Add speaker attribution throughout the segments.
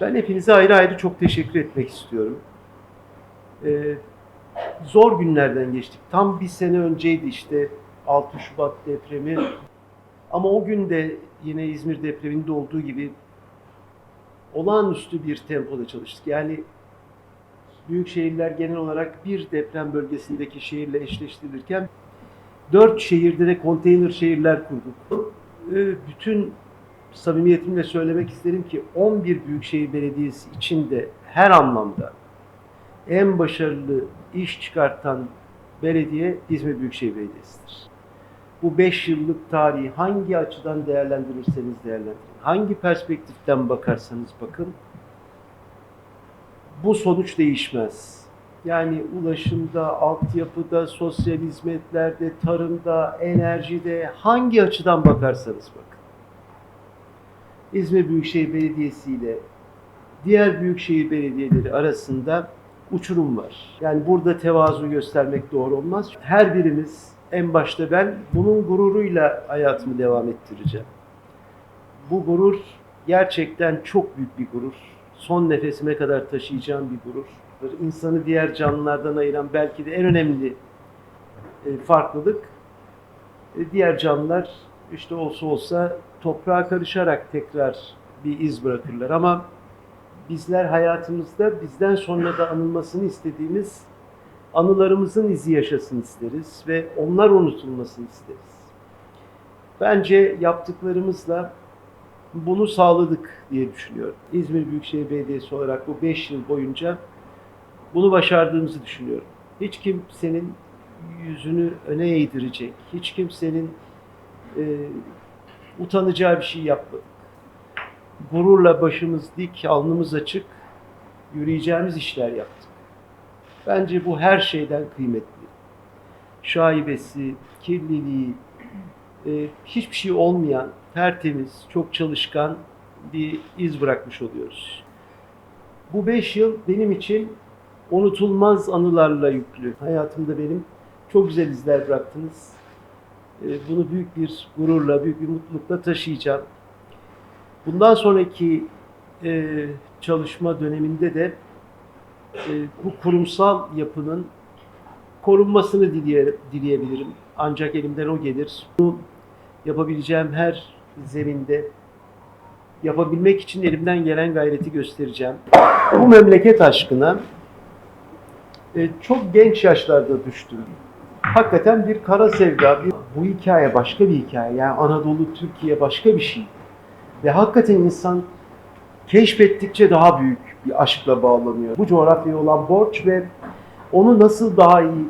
Speaker 1: Ben hepinize ayrı ayrı çok teşekkür etmek istiyorum. Ee, zor günlerden geçtik. Tam bir sene önceydi işte 6 Şubat depremi. Ama o gün de yine İzmir depreminde olduğu gibi olağanüstü bir tempoda çalıştık. Yani büyük şehirler genel olarak bir deprem bölgesindeki şehirle eşleştirilirken dört şehirde de konteyner şehirler kurduk. Ee, Bütün samimiyetimle söylemek isterim ki 11 Büyükşehir Belediyesi içinde her anlamda en başarılı iş çıkartan belediye İzmir Büyükşehir Belediyesi'dir. Bu 5 yıllık tarihi hangi açıdan değerlendirirseniz değerlendirin, hangi perspektiften bakarsanız bakın, bu sonuç değişmez. Yani ulaşımda, altyapıda, sosyal hizmetlerde, tarımda, enerjide hangi açıdan bakarsanız bakın. İzmir Büyükşehir Belediyesi ile diğer büyükşehir belediyeleri arasında uçurum var. Yani burada tevazu göstermek doğru olmaz. Her birimiz en başta ben bunun gururuyla hayatımı devam ettireceğim. Bu gurur gerçekten çok büyük bir gurur. Son nefesime kadar taşıyacağım bir gurur. İnsanı diğer canlılardan ayıran belki de en önemli e, farklılık e, diğer canlılar işte olsa olsa toprağa karışarak tekrar bir iz bırakırlar ama bizler hayatımızda bizden sonra da anılmasını istediğimiz anılarımızın izi yaşasın isteriz ve onlar unutulmasını isteriz. Bence yaptıklarımızla bunu sağladık diye düşünüyorum. İzmir Büyükşehir Belediyesi olarak bu 5 yıl boyunca bunu başardığımızı düşünüyorum. Hiç kimsenin yüzünü öne eğdirecek, hiç kimsenin e, utanacağı bir şey yapmadık. Gururla başımız dik, alnımız açık, yürüyeceğimiz işler yaptık. Bence bu her şeyden kıymetli. Şaibesi, kirliliği, e, hiçbir şey olmayan, tertemiz, çok çalışkan bir iz bırakmış oluyoruz. Bu beş yıl benim için unutulmaz anılarla yüklü. Hayatımda benim çok güzel izler bıraktınız. E, Bunu büyük bir gururla, büyük bir mutlulukla taşıyacağım. Bundan sonraki e, çalışma döneminde de e, bu kurumsal yapının korunmasını dileye, dileyebilirim. Ancak elimden o gelir. Bunu yapabileceğim her zeminde yapabilmek için elimden gelen gayreti göstereceğim. Bu memleket aşkına çok genç yaşlarda düştüm. Hakikaten bir kara sevda. Bir, bu hikaye başka bir hikaye. Yani Anadolu, Türkiye başka bir şey. Ve hakikaten insan keşfettikçe daha büyük bir aşkla bağlanıyor. Bu coğrafyaya olan borç ve onu nasıl daha iyi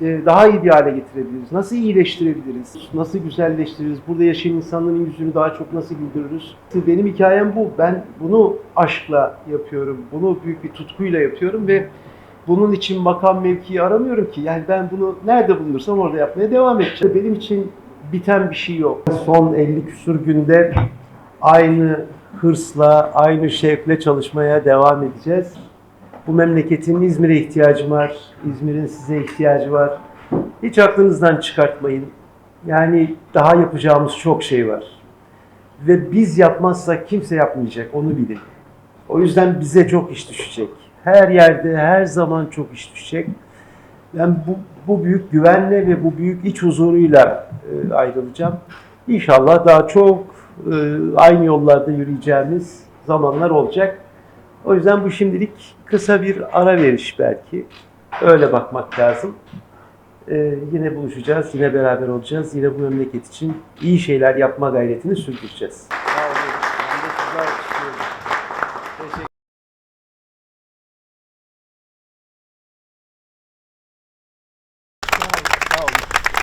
Speaker 1: e, daha iyi bir hale getirebiliriz? Nasıl iyileştirebiliriz? Nasıl güzelleştiririz? Burada yaşayan insanların yüzünü daha çok nasıl güldürürüz? Benim hikayem bu. Ben bunu aşkla yapıyorum. Bunu büyük bir tutkuyla yapıyorum ve bunun için makam mevkiyi aramıyorum ki. Yani ben bunu nerede bulunursam orada yapmaya devam edeceğim. Benim için biten bir şey yok. Son 50 küsur günde aynı hırsla, aynı şevkle çalışmaya devam edeceğiz. Bu memleketin İzmir'e ihtiyacı var. İzmir'in size ihtiyacı var. Hiç aklınızdan çıkartmayın. Yani daha yapacağımız çok şey var. Ve biz yapmazsak kimse yapmayacak, onu bilin. O yüzden bize çok iş düşecek. Her yerde, her zaman çok iş düşecek. Ben bu, bu büyük güvenle ve bu büyük iç huzuruyla e, ayrılacağım. İnşallah daha çok e, aynı yollarda yürüyeceğimiz zamanlar olacak. O yüzden bu şimdilik kısa bir ara veriş belki. Öyle bakmak lazım. E, yine buluşacağız, yine beraber olacağız. Yine bu memleket için iyi şeyler yapma gayretini sürdüreceğiz.